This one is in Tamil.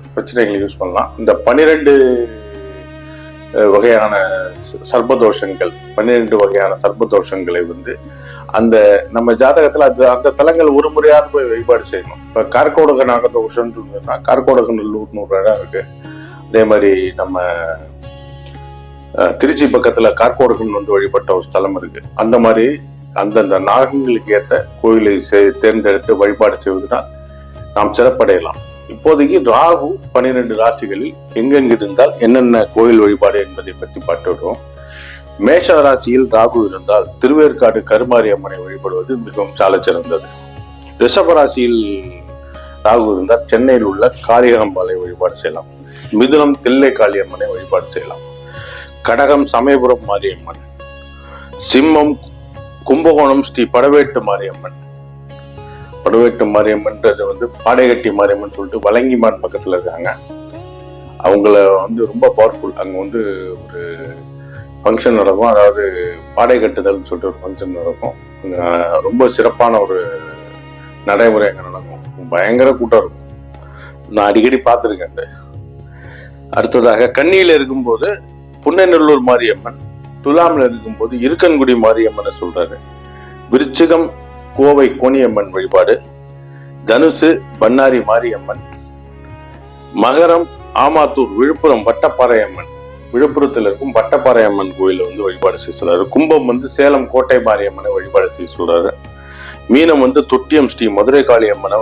பிரச்சனைகளை யூஸ் பண்ணலாம். இந்த பன்னிரெண்டு வகையான சர்பதோஷங்கள் பன்னிரெண்டு வகையான சர்பதோஷங்களை வந்து அந்த நம்ம ஜாதகத்துல அது அந்த தலங்கள் ஒரு முறையாவது போய் வழிபாடு செய்யணும். இப்ப கார்கோடக நாகதோஷம்னு இருந்ததுன்னா கார்கோடக நல்லூர்னு ஒரு இடம் இருக்கு. அதே மாதிரி நம்ம திருச்சி பக்கத்துல கார்கோடகன் வந்து வழிபட்ட ஒரு ஸ்தலம் இருக்கு. அந்த மாதிரி அந்தந்த நாகங்களுக்கு ஏற்ற கோயிலை செ- தேர்ந்தெடுத்து வழிபாடு செய்வதனால் நாம் சிறப்படையலாம். இப்போதைக்கு ராகு பன்னிரெண்டு ராசிகளில் எங்கெங்கு இருந்தால் என்னென்ன கோயில் வழிபாடு என்பதை பற்றி பார்த்துடுறோம் மேஷ ராசியில் ராகு இருந்தால் திருவேற்காடு கருமாரி அம்மனை வழிபடுவது மிகவும் சால சிறந்தது ரிஷப ராசியில் ராகு இருந்தால் சென்னையில் உள்ள காளியகம்பாலை வழிபாடு செய்யலாம். மிதுனம் தில்லை காளியம்மனை வழிபாடு செய்யலாம். கடகம் சமயபுரம் மாரியம்மன். சிம்மம் கும்பகோணம் ஸ்ரீ படவேட்டு மாரியம்மன். படுவெட்டு மாரியம்மன்றது வந்து பாடைகட்டி மாரியம்மன் சொல்லிட்டு வலங்கிமான் பக்கத்தில் இருக்காங்க. அவங்கள வந்து ரொம்ப பவர்ஃபுல் அங்கே வந்து ஒரு ஃபங்க்ஷன் நடக்கும். அதாவது பாடை கட்டுதல்னு சொல்லிட்டு ஒரு ஃபங்க்ஷன் நடக்கும். ரொம்ப சிறப்பான ஒரு நடைமுறை அங்கே நடக்கும். பயங்கர கூட்டம் இருக்கும். நான் அடிக்கடி பார்த்துருக்கேன் அது அடுத்ததாக கன்னியில் இருக்கும்போது புன்னநல்லூர் மாரியம்மன் துலாமில் இருக்கும்போது இருக்கன்குடி மாரியம்மனை சொல்கிறாரு விருச்சிகம் கோவை கோணியம்மன் வழிபாடு தனுசு பண்ணாரி மாரியம்மன் மகரம் ஆமாத்தூர் விழுப்புரம் வட்டப்பாறையம்மன் விழுப்புரத்தில் இருக்கும் வட்டப்பாறையம்மன் கோயிலில் கோயில வந்து வழிபாடு செய்ய சொல்றாரு. கும்பம் வந்து சேலம் கோட்டை மாரியம்மனை வழிபாடு செய்ய சொல்றாரு. மீனம் வந்து தொட்டியம் ஸ்ரீ மதுரை காளியம்மனை